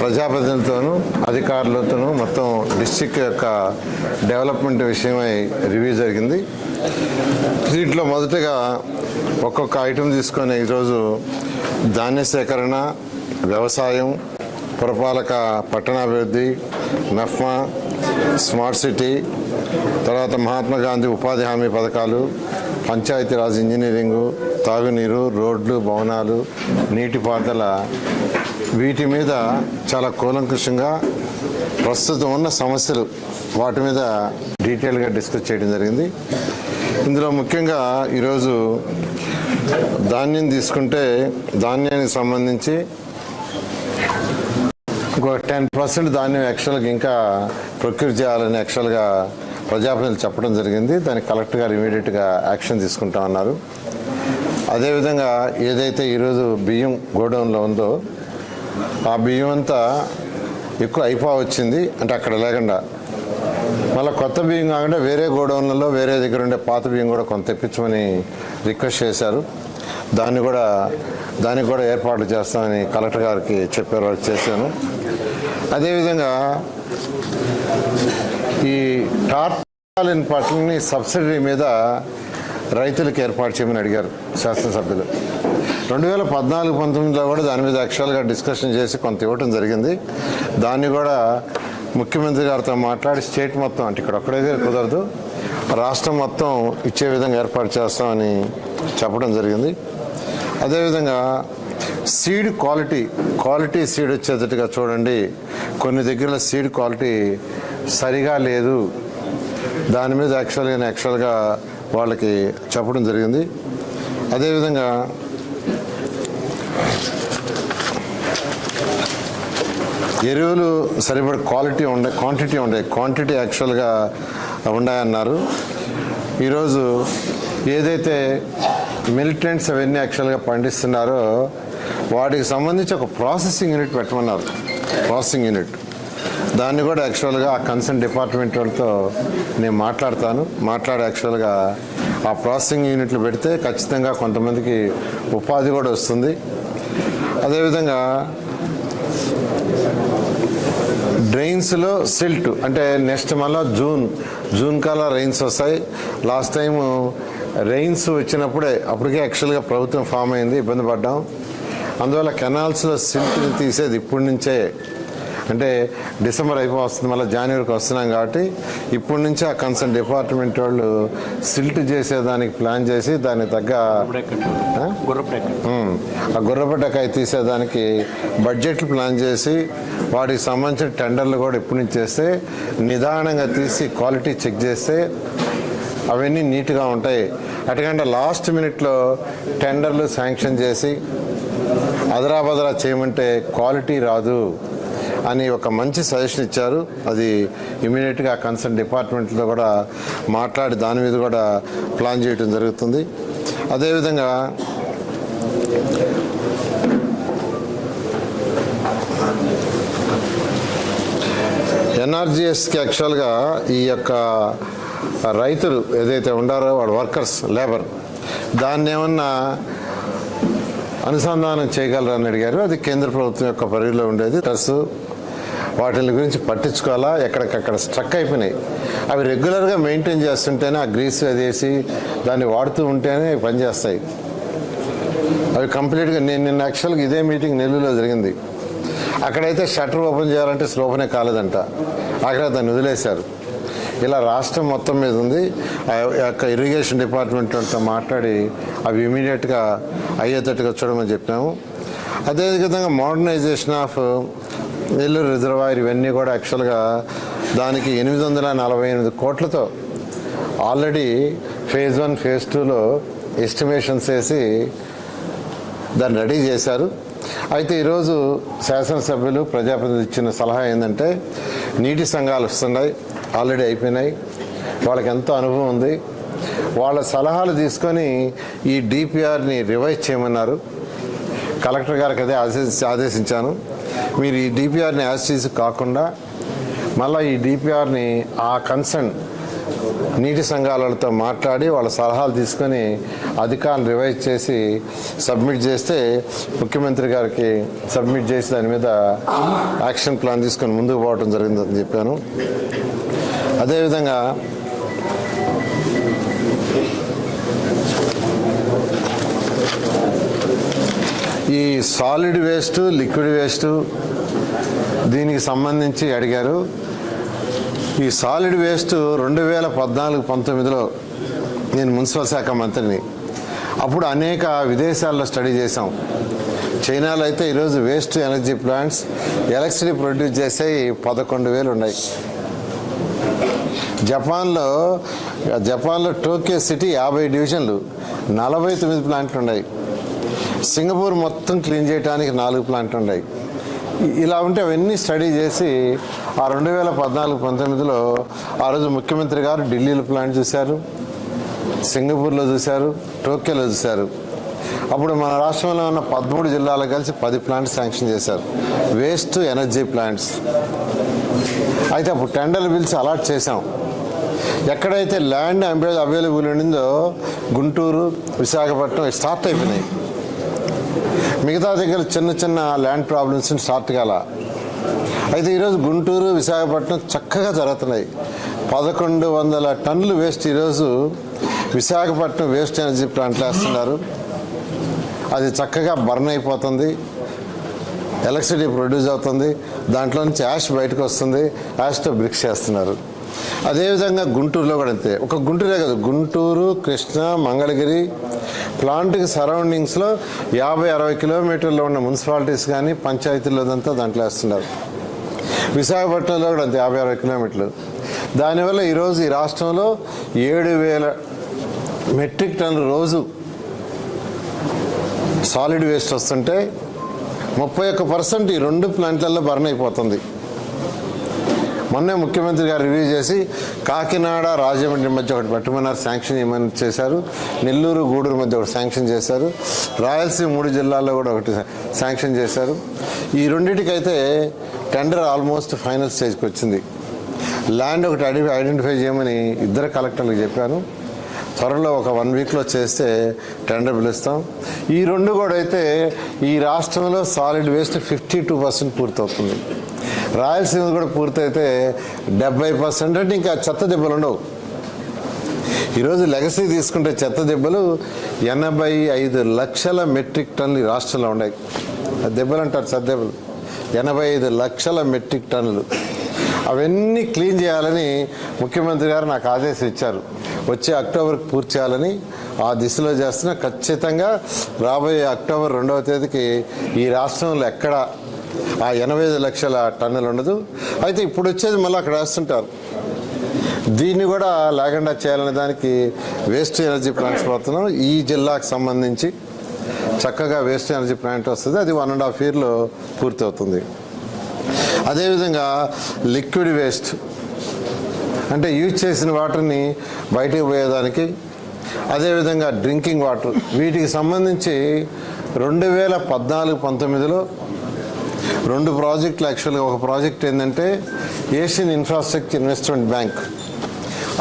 ప్రజాప్రతినిధులతోనూ అధికారులతోనూ మొత్తం డిస్టిక్ యొక్క డెవలప్మెంట్ విషయమై రివ్యూ జరిగింది. దీంట్లో మొదటగా ఒక్కొక్క ఐటెం తీసుకొని ఈరోజు ధాన్య సేకరణ వ్యవసాయం పురపాలక పట్టణాభివృద్ధి మెఫ్మా స్మార్ట్ సిటీ తర్వాత మహాత్మా గాంధీ ఉపాధి హామీ పథకాలు పంచాయతీరాజ్ ఇంజనీరింగు తాగునీరు రోడ్లు భవనాలు నీటిపారుదల వీటి మీద చాలా కూలంకుషంగా ప్రస్తుతం ఉన్న సమస్యలు వాటి మీద డీటెయిల్గా డిస్కస్ చేయడం జరిగింది. ఇందులో ముఖ్యంగా ఈరోజు ధాన్యం తీసుకుంటే ధాన్యానికి సంబంధించి ఇంకో టెన్ పర్సెంట్ ధాన్యం యాక్చువల్గా ఇంకా ప్రొక్యూర్ చేయాలని యాక్చువల్గా ప్రజాప్రతినిధులు చెప్పడం జరిగింది. దానికి కలెక్టర్ గారు ఇమీడియట్గా యాక్షన్ తీసుకుంటామన్నారు. అదేవిధంగా ఏదైతే ఈరోజు బియ్యం గోడౌన్లో ఉందో ఆ బియ్యం అంతా ఎక్కువ అయిపో వచ్చింది. అంటే అక్కడ లేకుండా. మళ్ళీ కొత్త బియ్యం కాకుండా వేరే గోడౌన్లలో వేరే దగ్గర ఉండే పాత బియ్యం కూడా కొంత తెప్పించమని రిక్వెస్ట్ చేశారు. దాన్ని కూడా దానికి కూడా ఏర్పాట్లు చేస్తామని కలెక్టర్ గారికి చెప్పారు వాళ్ళు చేశాను. అదేవిధంగా ఈ టార్పాలిన్ పట్లని సబ్సిడీ మీద రైతులకు ఏర్పాటు చేయమని అడిగారు శాసనసభ్యులు. రెండు వేల పద్నాలుగు పంతొమ్మిదిలో కూడా దాని మీద యాక్చువల్గా డిస్కషన్ చేసి కొంత ఇవ్వటం జరిగింది. దాన్ని కూడా ముఖ్యమంత్రి గారితో మాట్లాడి స్టేట్ మొత్తం అంటే ఇక్కడ ఒక్కడే కుదరదు. రాష్ట్రం మొత్తం ఇచ్చే విధంగా ఏర్పాటు చేస్తామని చెప్పడం జరిగింది. అదేవిధంగా సీడ్ క్వాలిటీ క్వాలిటీ సీడ్ వచ్చేటట్టుగా చూడండి. కొన్ని దగ్గర సీడ్ క్వాలిటీ సరిగా లేదు. దాని మీద యాక్చువల్గా యాక్చువల్గా వాళ్ళకి చెప్పడం జరిగింది. అదేవిధంగా ఎరువులు సరిపడ క్వాలిటీ ఉండే క్వాంటిటీ ఉండే క్వాంటిటీ యాక్చువల్గా ఉన్నాయన్నారు. ఈరోజు ఏదైతే మిలిటెంట్స్ అవన్నీ యాక్చువల్గా పండిస్తున్నారో వాటికి సంబంధించి ఒక ప్రాసెసింగ్ యూనిట్ పెట్టమన్నారు. ప్రాసెసింగ్ యూనిట్ దాన్ని కూడా యాక్చువల్గా ఆ కన్సర్న్ డిపార్ట్మెంట్ వాళ్ళతో నేను మాట్లాడతాను. మాట్లాడే యాక్చువల్గా ఆ ప్రాసెసింగ్ యూనిట్లు పెడితే ఖచ్చితంగా కొంతమందికి ఉపాధి కూడా వస్తుంది. అదేవిధంగా డ్రైన్స్లో సిల్ట్ అంటే నెక్స్ట్ మళ్ళీ జూన్ జూన్ కల్లా రెయిన్స్ వస్తాయి. లాస్ట్ టైం రెయిన్స్ వచ్చినప్పుడే అప్పటికే యాక్చువల్గా ప్రభుత్వం ఫామ్ అయింది ఇబ్బంది పడ్డాం. అందువల్ల కెనాల్స్లో సిల్ట్ని తీసేది ఇప్పటి నుంచే. అంటే డిసెంబర్ అయిపో వస్తుంది మళ్ళీ జనవరికి వస్తున్నాం కాబట్టి ఇప్పటి నుంచి ఆ కన్సర్న్ డిపార్ట్మెంట్ వాళ్ళు సిల్ట్ చేసేదానికి ప్లాన్ చేసి దానికి తగ్గ ఆ? గుర్రపట్టకాయ తీసేదానికి బడ్జెట్లు ప్లాన్ చేసి వాటికి సంబంధించిన టెండర్లు కూడా ఇప్పటి నుంచి చేస్తే నిదానంగా తీసి క్వాలిటీ చెక్ చేస్తే అవన్నీ నీట్గా ఉంటాయి. అటుకంటే లాస్ట్ మినిట్లో టెండర్లు శాంక్షన్ చేసి అదరాబదరా చేయమంటే క్వాలిటీ రాదు. అని ఒక మంచి సజెషన్ ఇచ్చారు. అది ఇమీడియట్గా కన్సర్న్ డిపార్ట్మెంట్లో కూడా మాట్లాడి దాని మీద కూడా ప్లాన్ చేయడం జరుగుతుంది. అదేవిధంగా ఎన్ఆర్జిఎస్కి యాక్చువల్గా ఈ యొక్క రైతులు ఏదైతే ఉండారో వాళ్ళ వర్కర్స్ లేబర్ దాన్ని ఏమన్నా అనుసంధానం చేయగలరని అడిగారు. అది కేంద్ర ప్రభుత్వం యొక్క పరిధిలో ఉండేది. ప్లస్ వాటిని గురించి పట్టించుకోవాలా? ఎక్కడికక్కడ స్ట్రక్ అయిపోయినాయి. అవి రెగ్యులర్గా మెయింటైన్ చేస్తుంటేనే ఆ గ్రీస్ అదేసి దాన్ని వాడుతూ ఉంటేనే అవి పనిచేస్తాయి. అవి కంప్లీట్గా నేను నిన్న యాక్చువల్గా ఇదే మీటింగ్ నెల్లూరులో జరిగింది. అక్కడైతే షట్టర్ ఓపెన్ చేయాలంటే స్లోపనే కాలేదంట. అక్కడ దాన్ని వదిలేశారు. ఇలా రాష్ట్రం మొత్తం మీద ఉంది. ఆ యొక్క ఇరిగేషన్ డిపార్ట్మెంట్ వాళ్ళతో మాట్లాడి అవి ఇమీడియట్గా అయ్యేటట్టుగా చూడమని చెప్పినాము అదేవిధంగా మోడర్నైజేషన్ ఆఫ్ నెల్లూరు రిజర్వాయర్ ఇవన్నీ కూడా యాక్చువల్గా దానికి ఎనిమిది వందల నలభై ఎనిమిది కోట్లతో ఆల్రెడీ ఫేజ్ వన్ ఫేజ్ టూలో ఎస్టిమేషన్స్ వేసి దాన్ని రెడీ చేశారు. అయితే ఈరోజు శాసనసభ్యులు ప్రజాప్రతినిధి ఇచ్చిన సలహా ఏంటంటే నీటి సంఘాలు వస్తున్నాయి ఆల్రెడీ అయిపోయినాయి. వాళ్ళకి ఎంతో అనుభవం ఉంది. వాళ్ళ సలహాలు తీసుకొని ఈ డిపిఆర్ని రివైజ్ చేయమన్నారు. కలెక్టర్ గారికి అదే ఆదేశించాను. మీరు ఈ డిపిఆర్ని యాజ్ కాకుండా మళ్ళీ ఈ డిపిఆర్ని ఆ కన్సర్న్ నీటి సంఘాలతో మాట్లాడి వాళ్ళ సలహాలు తీసుకొని అధికారులు రివైజ్ చేసి సబ్మిట్ చేస్తే ముఖ్యమంత్రి గారికి సబ్మిట్ చేసి దాని మీద యాక్షన్ ప్లాన్ తీసుకొని ముందుకు పోవడం జరిగిందని చెప్పాను. అదేవిధంగా ఈ సాలిడ్ వేస్ట్ లిక్విడ్ వేస్ట్ దీనికి సంబంధించి అడిగారు. ఈ సాలిడ్ వేస్ట్ రెండు వేల పద్నాలుగు పంతొమ్మిదిలో నేను మున్సిపల్ శాఖ మంత్రిని. అప్పుడు అనేక విదేశాల్లో స్టడీ చేశాం. చైనాలో అయితే ఈరోజు waste energy plants electricity produce చేసే పదకొండు వేలు ఉన్నాయి. జపాన్లో జపాన్లో టోక్యో సిటీ యాభై డివిజన్లు నలభై తొమ్మిది ప్లాంట్లు ఉన్నాయి. సింగపూర్ మొత్తం క్లీన్ చేయడానికి నాలుగు ప్లాంట్లు ఉన్నాయి. ఇలా ఉంటే అవన్నీ స్టడీ చేసి ఆ రెండు వేల పద్నాలుగు పంతొమ్మిదిలో ఆ రోజు ముఖ్యమంత్రి గారు ఢిల్లీలో ప్లాంట్ చూశారు సింగపూర్లో చూశారు టోక్యోలో చూశారు. అప్పుడు మన రాష్ట్రంలో ఉన్న పదమూడు జిల్లాలు కలిసి పది ప్లాంట్స్ శాంక్షన్ చేశారు. వేస్ట్ ఎనర్జీ ప్లాంట్స్ అయితే అప్పుడు టెండర్లు పిలిచి అలాట్ చేశాం. ఎక్కడైతే ల్యాండ్ అవైలబుల్ ఉండిందో గుంటూరు విశాఖపట్నం స్టార్ట్ అయిపోయినాయి. మిగతా దగ్గర చిన్న చిన్న ల్యాండ్ ప్రాబ్లమ్స్ని స్టార్ట్ కాల. అయితే ఈరోజు గుంటూరు విశాఖపట్నం చక్కగా జరుగుతున్నాయి. పదకొండు వందల టన్నులు వేస్ట్ ఈరోజు విశాఖపట్నం వేస్ట్ ఎనర్జీ ప్లాంట్లు వేస్తున్నారు. అది చక్కగా బర్న్ అయిపోతుంది. ఎలక్ట్రిసిటీ ప్రొడ్యూస్ అవుతుంది. దాంట్లో నుంచి యాష్ బయటకు వస్తుంది. యాష్తో బ్రిక్స్ చేస్తున్నారు. అదేవిధంగా గుంటూరులో కూడా అంతే. ఒక గుంటూరే కాదు గుంటూరు కృష్ణ మంగళగిరి ప్లాంట్కి సరౌండింగ్స్లో యాభై అరవై కిలోమీటర్లో ఉన్న మున్సిపాలిటీస్ కానీ పంచాయతీలోదంతా దాంట్లో వేస్తున్నారు. విశాఖపట్నంలో కూడా అంతే యాభై అరవై కిలోమీటర్లు. దానివల్ల ఈరోజు ఈ రాష్ట్రంలో ఏడు వేల మెట్రిక్ టన్ను రోజు సాలిడ్ వేస్ట్ వస్తుంటే ముప్పై ఒక్క పర్సెంట్ ఈ రెండు ప్లాంట్లలో బర్న్ అయిపోతుంది. మొన్నే ముఖ్యమంత్రి గారు రివ్యూ చేసి కాకినాడ రాజమండ్రి మధ్య ఒకటి పట్టుమన్నారు శాంక్షన్ ఏమని చేశారు. నెల్లూరు గూడూరు మధ్య ఒకటి శాంక్షన్ చేశారు. రాయలసీమ మూడు జిల్లాల్లో కూడా ఒకటి శాంక్షన్ చేశారు. ఈ రెండింటికైతే టెండర్ ఆల్మోస్ట్ ఫైనల్ స్టేజ్కి వచ్చింది. ల్యాండ్ ఒకటి ఐడెంటిఫై చేయమని ఇద్దరు కలెక్టర్లకు చెప్పాను. త్వరలో ఒక వన్ వీక్లో చేస్తే టెండర్ పిలుస్తాం. ఈ రెండు కూడా అయితే ఈ రాష్ట్రంలో solid waste fifty two percent పూర్తవుతుంది. రాయలసీమ కూడా పూర్తయితే డెబ్బై పర్సెంట్ అంటే ఇంకా చెత్త దెబ్బలు ఉండవు. ఈరోజు లెగసీ తీసుకుంటే చెత్త దెబ్బలు ఎనభై ఐదు లక్షల మెట్రిక్ టన్నులు ఈ రాష్ట్రంలో ఉన్నాయి. ఆ దెబ్బలు అంటారు చెత్త దెబ్బలు. ఎనభై ఐదు లక్షల మెట్రిక్ టన్నులు. అవన్నీ క్లీన్ చేయాలని ముఖ్యమంత్రి గారు నాకు ఆదేశం ఇచ్చారు. వచ్చే అక్టోబర్కి పూర్తి చేయాలని ఆ దిశలో చేస్తున్న. ఖచ్చితంగా రాబోయే అక్టోబర్ రెండవ తేదీకి ఈ రాష్ట్రంలో ఎక్కడ ఆ ఎనభై ఐదు లక్షల టన్నులు ఉండదు. అయితే ఇప్పుడు వచ్చేది మళ్ళీ అక్కడ వేస్తుంటారు. దీన్ని కూడా లేకుండా చేయాలనే దానికి వేస్ట్ ఎనర్జీ ప్లాంట్స్ పడుతున్నాం ఈ జిల్లాకు సంబంధించి చక్కగా వేస్ట్ ఎనర్జీ ప్లాంట్ వస్తుంది. అది వన్ అండ్ హాఫ్ ఇయర్లో పూర్తవుతుంది. అదేవిధంగా లిక్విడ్ వేస్ట్ అంటే యూజ్ చేసిన వాటర్ని బయటకు పోయేదానికి అదేవిధంగా డ్రింకింగ్ వాటర్. వీటికి సంబంధించి రెండు వేల పద్నాలుగు పంతొమ్మిదిలో రెండు ప్రాజెక్టులు యాక్చువల్గా ఒక ప్రాజెక్ట్ ఏంటంటే ఏషియన్ ఇన్ఫ్రాస్ట్రక్చర్ ఇన్వెస్ట్మెంట్ బ్యాంక్.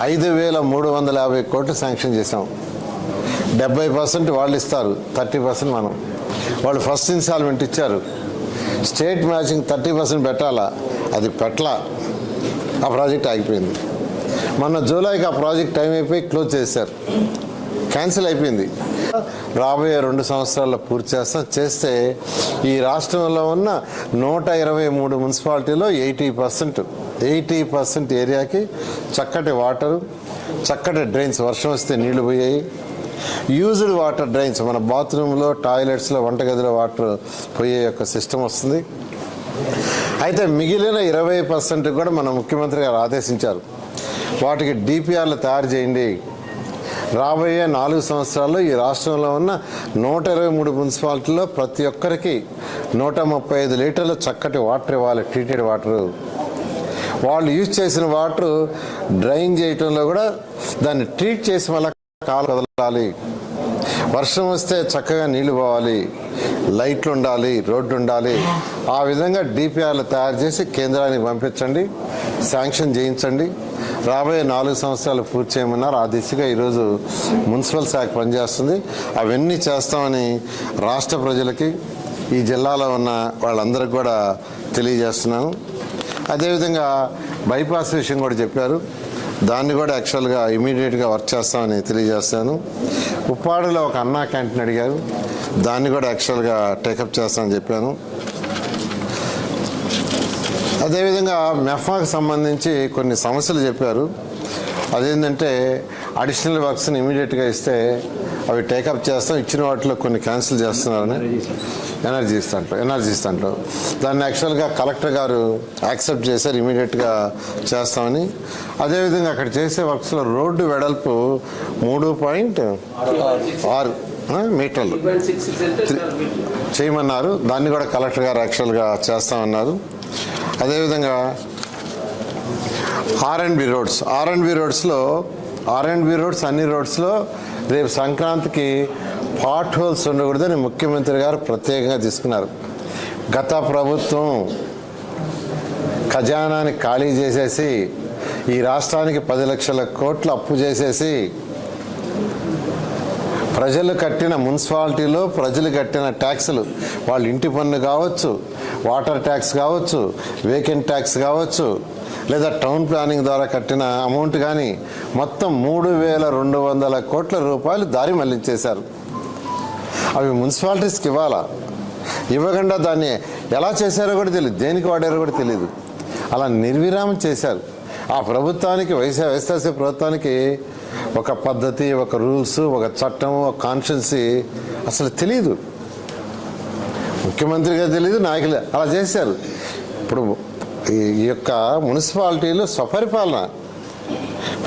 ఐదు వేల మూడు వందల యాభై కోట్లు శాంక్షన్ చేసాం డెబ్బై పర్సెంట్ వాళ్ళు ఇస్తారు థర్టీ పర్సెంట్ మనం. వాళ్ళు ఫస్ట్ ఇన్స్టాల్మెంట్ ఇచ్చారు. స్టేట్ మ్యాచింగ్ థర్టీ పర్సెంట్ పెట్టాలా? అది పెట్టలా. ఆ ప్రాజెక్ట్ ఆగిపోయింది. మొన్న జూలైకి ఆ ప్రాజెక్ట్ టైం అయిపోయి క్లోజ్ చేశారు. క్యాన్సిల్ అయిపోయింది. రాబోయే రెండు సంవత్సరాల్లో పూర్తి చేస్తాం. చేస్తే ఈ రాష్ట్రంలో ఉన్న నూట ఇరవై మూడు మున్సిపాలిటీలో ఎయిటీ పర్సెంట్ ఎయిటీ పర్సెంట్ ఏరియాకి చక్కటి వాటరు చక్కటి డ్రైన్స్. వర్షం వస్తే నీళ్ళు పోయాయి. యూజ్డ్ వాటర్ డ్రైన్స్ మన బాత్రూంలో టాయిలెట్స్లో వంటగదిలో వాటర్ పోయే యొక్క సిస్టమ్ వస్తుంది. అయితే మిగిలిన ఇరవై పర్సెంట్ కూడా మన ముఖ్యమంత్రి గారు ఆదేశించారు. వాటికి డిపిఆర్లు తయారు చేయండి. రాబోయే నాలుగు సంవత్సరాల్లో ఈ రాష్ట్రంలో ఉన్న నూట ఇరవై మూడు మున్సిపాలిటీల్లో ప్రతి ఒక్కరికి నూట ముప్పై ఐదు లీటర్ల చక్కటి వాటర్ ఇవ్వాలి ట్రీటెడ్ వాటరు వాళ్ళు యూజ్ చేసిన వాటర్ డ్రైన్ చేయటంలో కూడా దాన్ని ట్రీట్ చేసి మళ్ళీ కాలు వదలాలి వర్షం వస్తే చక్కగా నీళ్ళు పోవాలి. లైట్లు ఉండాలి రోడ్డు ఉండాలి. ఆ విధంగా డిపిఆర్లు తయారు చేసి కేంద్రానికి పంపించండి. శాంక్షన్ చేయించండి. రాబోయే నాలుగు సంవత్సరాలు పూర్తి చేయమన్నారు. ఆ దిశగా ఈరోజు మున్సిపల్ శాఖ పనిచేస్తుంది. అవన్నీ చేస్తామని రాష్ట్ర ప్రజలకి ఈ జిల్లాలో ఉన్న వాళ్ళందరికీ కూడా తెలియజేస్తున్నాను. అదేవిధంగా బైపాస్ విషయం కూడా చెప్పారు. దాన్ని కూడా యాక్చువల్గా ఇమీడియట్గా వర్క్ చేస్తామని తెలియజేస్తాను. ఉప్పాడులో ఒక అన్నా క్యాంటీన్ అడిగారు. దాన్ని కూడా యాక్చువల్గా టేకప్ చేస్తామని చెప్పాను. అదేవిధంగా మెఫాకు సంబంధించి కొన్ని సమస్యలు చెప్పారు. అదేంటంటే అడిషనల్ వర్క్స్ని ఇమీడియట్గా ఇస్తే అవి టేకప్ చేస్తాం. ఇచ్చిన వాటిలో కొన్ని క్యాన్సిల్ చేస్తున్నారని ఎనర్జీస్ దాంట్లో ఎనర్జీస్ దాంట్లో దాన్ని యాక్చువల్గా కలెక్టర్ గారు యాక్సెప్ట్ చేశారు ఇమీడియట్గా చేస్తామని. అదేవిధంగా అక్కడ చేసే వర్క్స్లో రోడ్డు వెడల్పు మూడు పాయింట్ ఆరు మీటర్లు. చేయమన్నారు. దాన్ని కూడా కలెక్టర్ గారు యాక్చువల్గా చేస్తామన్నారు. అదేవిధంగా R and B roads R and B రోడ్స్లో R and B roads అన్ని రోడ్స్లో రేపు సంక్రాంతికి పాట్ హోల్స్ ఉండకూడదని ముఖ్యమంత్రి గారు ప్రత్యేకంగా తీసుకున్నారు. గత ప్రభుత్వం ఖజానాని ఖాళీ చేసేసి ఈ రాష్ట్రానికి పది లక్షల కోట్లు అప్పు చేసేసి ప్రజలు కట్టిన మున్సిపాలిటీలో ప్రజలు కట్టిన ట్యాక్సులు వాళ్ళ ఇంటి పన్ను కావచ్చు వాటర్ ట్యాక్స్ కావచ్చు వేకెంట్ ట్యాక్స్ కావచ్చు లేదా టౌన్ ప్లానింగ్ ద్వారా కట్టిన అమౌంట్ కానీ మొత్తం మూడు వేల రెండు వందల కోట్ల రూపాయలు దారి మళ్ళించేశారు. అవి మున్సిపాలిటీస్కి ఇవ్వాలా? ఇవ్వకుండా దాన్ని ఎలా చేశారో కూడా తెలియదు. దేనికి వాడారో కూడా తెలియదు. అలా నిర్విరామం చేశారు. ఆ ప్రభుత్వానికి వైఎస్ఆర్ వైఎస్ఆర్సీ ప్రభుత్వానికి ఒక పద్ధతి ఒక రూల్స్ ఒక చట్టం ఒక కాన్షియన్సీ అసలు తెలియదు ముఖ్యమంత్రిగా తెలియదు నాయకులు అలా చేశారు. ఇప్పుడు ఈ- యొక్క మున్సిపాలిటీలు స్వపరిపాలన.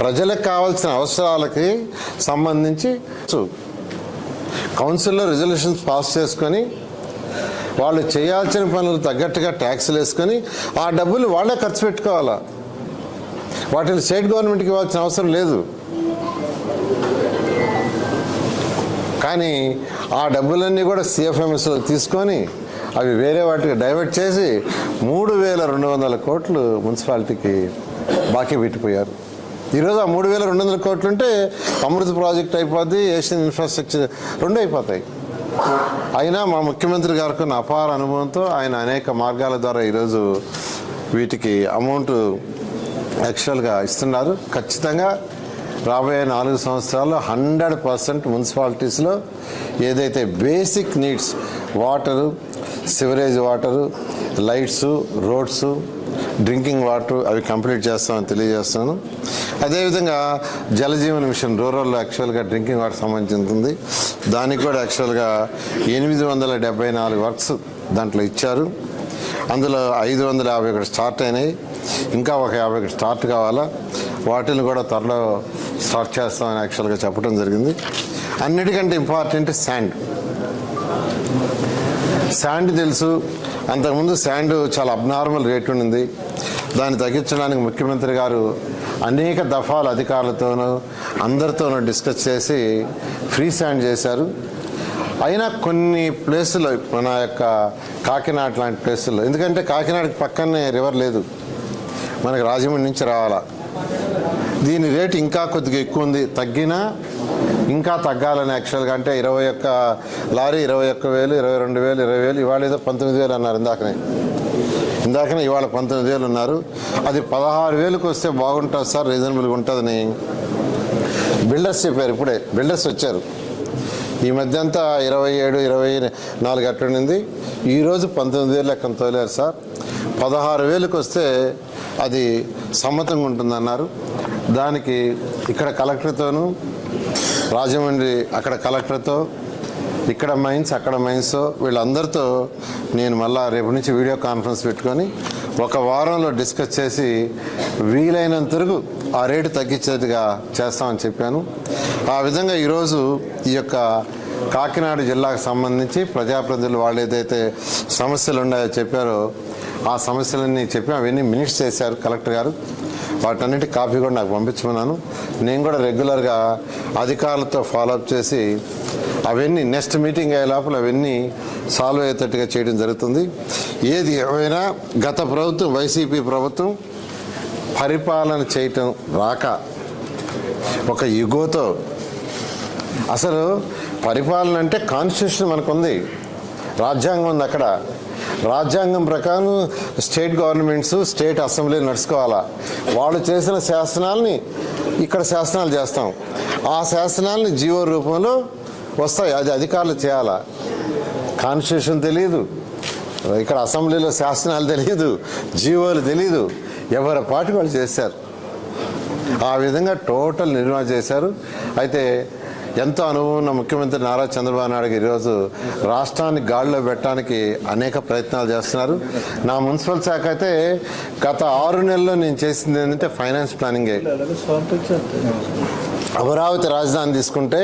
ప్రజలకు కావాల్సిన అవసరాలకి సంబంధించి చూ- కౌన్సిల్లో రిజల్యూషన్స్ పాస్ చేసుకొని వాళ్ళు చేయాల్సిన పనులు తగ్గట్టుగా ట్యాక్స్లు వేసుకొని ఆ డబ్బులు వాళ్ళే ఖర్చు పెట్టుకోవాలా? వాటిని స్టేట్ గవర్నమెంట్కి ఇవ్వాల్సిన అవసరం లేదు. కానీ ఆ డబ్బులన్నీ కూడా సిఎఫ్ఎంఎస్లో తీసుకొని అవి వేరే వాటికి డైవర్ట్ చేసి మూడు వేల రెండు వందల కోట్లు మున్సిపాలిటీకి బాకీ పెట్టిపోయారు. ఈరోజు ఆ మూడు వేల రెండు వందల కోట్లు ఉంటే అమృత్ ప్రాజెక్ట్ అయిపోద్ది ఏషియన్ ఇన్ఫ్రాస్ట్రక్చర్ రెండు అయిపోతాయి. అయినా మా ముఖ్యమంత్రి గారికి ఉన్న అపార అనుభవంతో ఆయన అనేక మార్గాల ద్వారా ఈరోజు వీటికి అమౌంట్ యాక్చువల్గా ఇస్తున్నారు. ఖచ్చితంగా రాబోయే నాలుగు సంవత్సరాల్లో హండ్రెడ్ పర్సెంట్ మున్సిపాలిటీస్లో ఏదైతే basic needs water sewerage water lights roads drinking water అవి కంప్లీట్ చేస్తామని తెలియజేస్తాను అదేవిధంగా జలజీవన్ మిషన్ రూరల్లో యాక్చువల్గా డ్రింకింగ్ వాటర్ సంబంధించింది దానికి కూడా యాక్చువల్గా ఎనిమిది వందల డెబ్బై నాలుగు వర్క్స్ దాంట్లో ఇచ్చారు. అందులో ఐదు వందల యాభై ఒకటి స్టార్ట్ అయినాయి. ఇంకా ఒక యాభై ఒకటి స్టార్ట్ కావాలా? వాటిని కూడా త్వరలో స్టార్ట్ చేస్తామని యాక్చువల్గా చెప్పడం జరిగింది. అన్నిటికంటే ఇంపార్టెంట్ శాండ్. శాండ్ తెలుసు. అంతకుముందు శాండ్ చాలా అబ్నార్మల్ రేట్ ఉండింది. దాన్ని తగ్గించడానికి ముఖ్యమంత్రి గారు అనేక దఫాలు అధికారులతోనూ అందరితోనూ డిస్కస్ చేసి ఫ్రీ శాండ్ చేశారు. అయినా కొన్ని ప్లేసుల్లో మన యొక్క కాకినాడ లాంటి ప్లేసుల్లో ఎందుకంటే కాకినాడకి పక్కనే రివర్ లేదు. మనకి రాజమండ్రి నుంచి రావాలా. దీని రేటు ఇంకా కొద్దిగా ఎక్కువ ఉంది. తగ్గినా ఇంకా తగ్గాలని యాక్చువల్గా అంటే ఇరవై ఒక్క లారీ ఇరవై ఒక్క వేలు ఇరవై రెండు వేలు ఇరవై వేలు ఇవాళ ఏదో పంతొమ్మిది వేలు అన్నారు ఇందాకనే. ఇందాకనే ఇవాళ పంతొమ్మిది వేలు ఉన్నారు అది పదహారు వేలకు వస్తే బాగుంటుంది సార్ రీజనబుల్గా ఉంటుందని. బిల్డర్స్ చెప్పారు ఇప్పుడే బిల్డర్స్ వచ్చారు. ఈ మధ్య అంతా ఇరవై ఏడు ఇరవై నాలుగు అట్టుండింది ఈరోజు పంతొమ్మిది వేలు లెక్కన తోలేరు సార్. పదహారు వేలకు వస్తే అది సమ్మతంగా ఉంటుందన్నారు. దానికి ఇక్కడ కలెక్టర్తోనూ రాజమండ్రి అక్కడ కలెక్టర్తో ఇక్కడ మైన్స్ అక్కడ మైన్స్ వీళ్ళందరితో నేను మళ్ళీ రేపు నుంచి వీడియో కాన్ఫరెన్స్ పెట్టుకొని ఒక వారంలో డిస్కస్ చేసి వీలైనంత వరకు ఆ రేటు తగ్గించేట్టుగా చేస్తామని చెప్పాను. ఆ విధంగా ఈరోజు ఈ యొక్క కాకినాడ జిల్లాకు సంబంధించి ప్రజాప్రతినిధులు వాళ్ళు ఏదైతే సమస్యలు ఉన్నాయో చెప్పారో ఆ సమస్యలన్నీ చెప్పి అవన్నీ మినిట్స్ చేశారు కలెక్టర్ గారు. వాటన్నిటి కాపీ కూడా నాకు పంపించమన్నాను. నేను కూడా రెగ్యులర్గా అధికారులతో ఫాలోఅప్ చేసి అవన్నీ నెక్స్ట్ మీటింగ్ అయ్యే లోపల అవన్నీ సాల్వ్ అయ్యేటట్టుగా చేయడం జరుగుతుంది. ఏది ఏమైనా గత ప్రభుత్వం వైసీపీ ప్రభుత్వం పరిపాలన చేయటం రాక ఒక యుగోతో అసలు పరిపాలన అంటే కాన్స్టిట్యూషన్ మనకుంది. రాజ్యాంగం ఉంది అక్కడ. రాజ్యాంగం ప్రకారం స్టేట్ గవర్నమెంట్స్ స్టేట్ అసెంబ్లీ నడుచుకోవాలా? వాళ్ళు చేసిన శాసనాల్ని ఇక్కడ శాసనాలు చేస్తాం. ఆ శాసనాల్ని జీవో రూపంలో వస్తాయి. అది అధికారులు చేయాలా? కాన్స్టిట్యూషన్ తెలియదు ఇక్కడ అసెంబ్లీలో శాసనాలు తెలియదు జీవోలు తెలియదు ఎవరి పాటి వాళ్ళు చేశారు? ఆ విధంగా టోటల్ నిర్మాణం చేశారు. అయితే ఎంతో అనుభవం ఉన్న ముఖ్యమంత్రి నారా చంద్రబాబు నాయుడు ఈరోజు రాష్ట్రాన్ని గాడిలో పెట్టడానికి అనేక ప్రయత్నాలు చేస్తున్నారు. నా మున్సిపల్ శాఖ అయితే గత ఆరు నెలల్లో నేను చేసింది ఏంటంటే ఫైనాన్స్ ప్లానింగే. అమరావతి రాజధాని తీసుకుంటే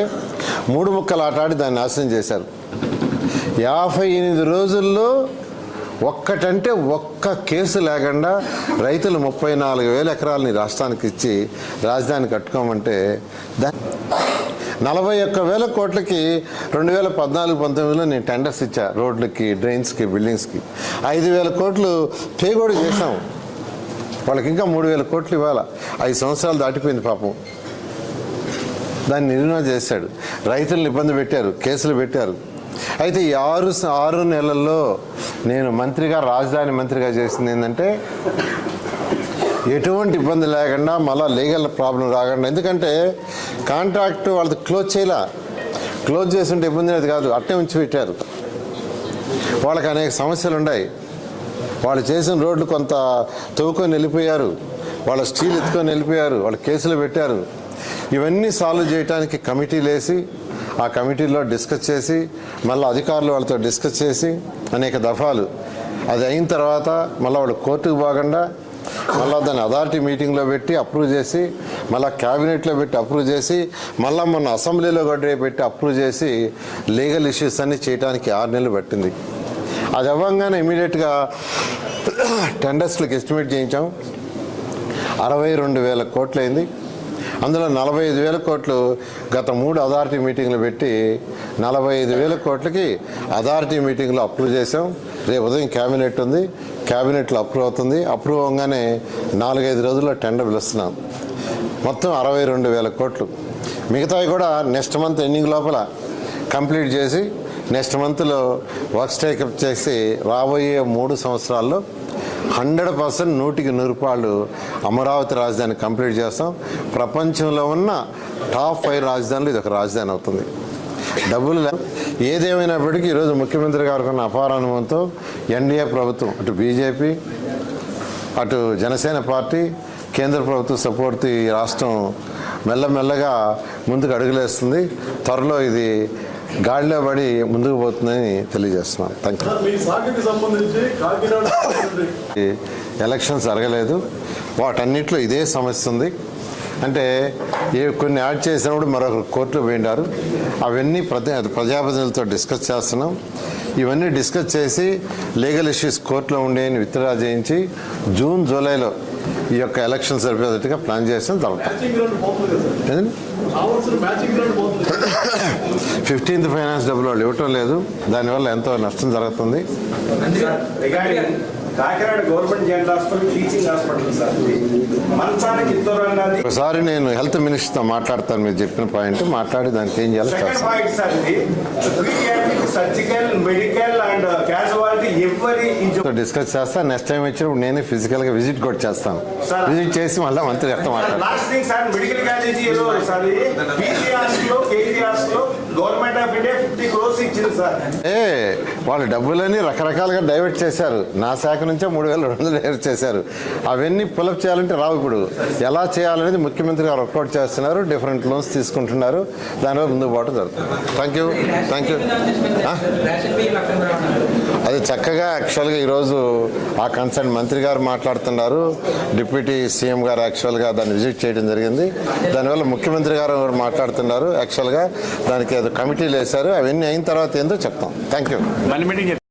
మూడు ముక్కలు ఆటాడి దాన్ని నాశనం చేశారు. యాభై ఎనిమిది రోజుల్లో ఒక్కటంటే ఒక్క కేసు లేకుండా రైతులు ముప్పై నాలుగు వేల ఎకరాలని రాష్ట్రానికి ఇచ్చి రాజధాని కట్టుకోమంటే దా నలభై ఒక్క వేల కోట్లకి రెండు వేల పద్నాలుగు పంతొమ్మిదిలో నేను టెండర్స్ ఇచ్చా రోడ్లకి డ్రైన్స్కి బిల్డింగ్స్కి. ఐదు వేల కోట్లు పే కూడా చేశాము వాళ్ళకి ఇంకా మూడు వేల కోట్లు ఇవ్వాల? ఐదు సంవత్సరాలు దాటిపోయింది పాపం. దాన్ని నిర్ణయం చేశాడు. రైతులను ఇబ్బంది పెట్టారు కేసులు పెట్టారు. అయితే ఈ ఆరు ఆరు నెలల్లో నేను మంత్రిగా రాజధాని మంత్రిగా చేసింది ఏంటంటే ఎటువంటి ఇబ్బంది లేకుండా మళ్ళీ లీగల్ ప్రాబ్లం రాకుండా. ఎందుకంటే కాంట్రాక్ట్ వాళ్ళది క్లోజ్ చేయలే. క్లోజ్ చేస్తుంటే ఇబ్బంది లేదు కాదు. అట్టే ఉంచి పెట్టారు. వాళ్ళకి అనేక సమస్యలు ఉన్నాయి. వాళ్ళు చేసిన రోడ్లు కొంత తవ్వుకొని వెళ్ళిపోయారు. వాళ్ళ స్టీల్ ఎత్తుకొని వెళ్ళిపోయారు. వాళ్ళు కేసులు పెట్టారు. ఇవన్నీ సాల్వ్ చేయడానికి కమిటీలు వేసి ఆ కమిటీలో డిస్కస్ చేసి మళ్ళీ అధికారులు వాళ్ళతో డిస్కస్ చేసి అనేక దఫాలు. అది అయిన తర్వాత మళ్ళీ వాళ్ళు కోర్టుకు పోకుండా మళ్ళీ దాన్ని అథారిటీ మీటింగ్లో పెట్టి అప్రూవ్ చేసి మళ్ళీ క్యాబినెట్లో పెట్టి అప్రూవ్ చేసి మళ్ళీ మొన్న అసెంబ్లీలో కూడా పెట్టి అప్రూవ్ చేసి లీగల్ ఇష్యూస్ అన్ని చేయడానికి ఆరు నెలలు పట్టింది. అది అవ్వంగానే ఇమీడియట్గా టెండర్స్లకు ఎస్టిమేట్ చేయించాం. అరవై రెండు వేల కోట్లు అయింది అందులో నలభై ఐదు వేల కోట్లు గత మూడు అథారిటీ మీటింగ్లు పెట్టి నలభై ఐదు వేల కోట్లకి అథారిటీ మీటింగ్లో అప్రూవ్ చేసాం రేపు ఉదయం క్యాబినెట్ ఉంది క్యాబినెట్లో అప్రూవ్ అవుతుంది. అప్రూవ్ అవగానే నాలుగైదు రోజుల్లో టెండర్ పిలుస్తున్నాం. మొత్తం అరవై రెండు వేల కోట్లు. మిగతావి కూడా నెక్స్ట్ మంత్ ఎండింగ్ లోపల కంప్లీట్ చేసి నెక్స్ట్ మంత్లో వర్క్స్ టేకప్ చేసి రాబోయే మూడు సంవత్సరాల్లో హండ్రెడ్ పర్సెంట్ నూటికి నూరు అమరావతి రాజధాని కంప్లీట్ చేస్తాం. ప్రపంచంలో ఉన్న టాప్ ఫైవ్ రాజధానులు ఇది ఒక రాజధాని అవుతుంది. డబ్బులు ఏదేమైనప్పటికీ ఈరోజు ముఖ్యమంత్రి గారికి ఉన్న అపార అనుభవంతో ఎన్డీఏ ప్రభుత్వం అటు బీజేపీ అటు జనసేన పార్టీ కేంద్ర ప్రభుత్వ సపోర్ట్ ఈ రాష్ట్రం మెల్లమెల్లగా ముందుకు అడుగులేస్తుంది. త్వరలో ఇది గాడిలో పడి ముందుకు పోతుందని తెలియజేస్తున్నాను. థ్యాంక్ యూ ఎలక్షన్స్ జరగలేదు. వాటన్నిటిలో ఇదే సమస్య ఉంది. అంటే ఏ కొన్ని యాడ్ చేసినప్పుడు మరొకరు కోర్టులో పోయినారు అవన్నీ ప్రజా ప్రజాప్రతినిధులతో డిస్కస్ చేస్తున్నాం. ఇవన్నీ డిస్కస్ చేసి లీగల్ ఇష్యూస్ కోర్టులో ఉండేని విత్డ్రా చేయించి జూన్ జూలైలో ఈ యొక్క ఎలక్షన్ జరిపేటట్టుగా ప్లాన్ చేసిన తర్వాత. ఫిఫ్టీన్త్ ఫైనాన్స్ డబ్బులు వాళ్ళు ఇవ్వటం లేదు. దానివల్ల ఎంతో నష్టం జరుగుతుంది. Kakinada government general hospital teaching hospital sir. ఇది. మంచానికి ఇద్దరు అన్నది ఒకసారి నేను హెల్త్ మినిస్టర్తో మాట్లాడతాను మీరు చెప్పిన పాయింట్. మాట్లాడి దానికి ఏం చేయాలో సెకండ్ చేస్తాను. పాయింట్ సార్ ఇది. Pediatric surgical medical and casualty ఎవరి తో డిస్కస్ చేస్తా. నెక్స్ట్ టైం వచ్చినప్పుడు నేనే ఫిజికల్గా విజిట్ కూడా చేస్తాను. విజిట్ చేసి మళ్ళీ మంత్రి చెప్తా మాట్లాడతాను. లాస్ట్ థింగ్ సార్ మెడికల్ కాలేజీలో సార్ పీజీ హాస్టల్లో కేజీ హాస్టల్లో government of India fifty crores ఇచ్చింది సార్. ఏ వాళ్ళు డబ్బులని రకరకాలుగా డైవర్ట్ చేశారు. నా శాఖ నుంచే మూడు వేల రెండు వందలు డైవర్ట్ చేశారు. అవన్నీ పులప్ చేయాలంటే రావు ఇప్పుడు. ఎలా చేయాలనేది ముఖ్యమంత్రి గారు వర్కౌట్ చేస్తున్నారు. డిఫరెంట్ లోన్స్ తీసుకుంటున్నారు. దానివల్ల ముందుకు పోవడం జరుగుతుంది. థ్యాంక్ యూ థ్యాంక్ యూ అది చక్కగా యాక్చువల్గా ఈరోజు ఆ కన్సర్న్ మంత్రి గారు మాట్లాడుతున్నారు. డిప్యూటీ సీఎం గారు యాక్చువల్గా దాన్ని విజిట్ చేయడం జరిగింది. దానివల్ల ముఖ్యమంత్రి గారు మాట్లాడుతున్నారు. యాక్చువల్గా దానికి కమిటీలు వేశారు అవన్నీ అయిన తర్వాత ఏందో చెప్తాం. థ్యాంక్ యూ మళ్ళీ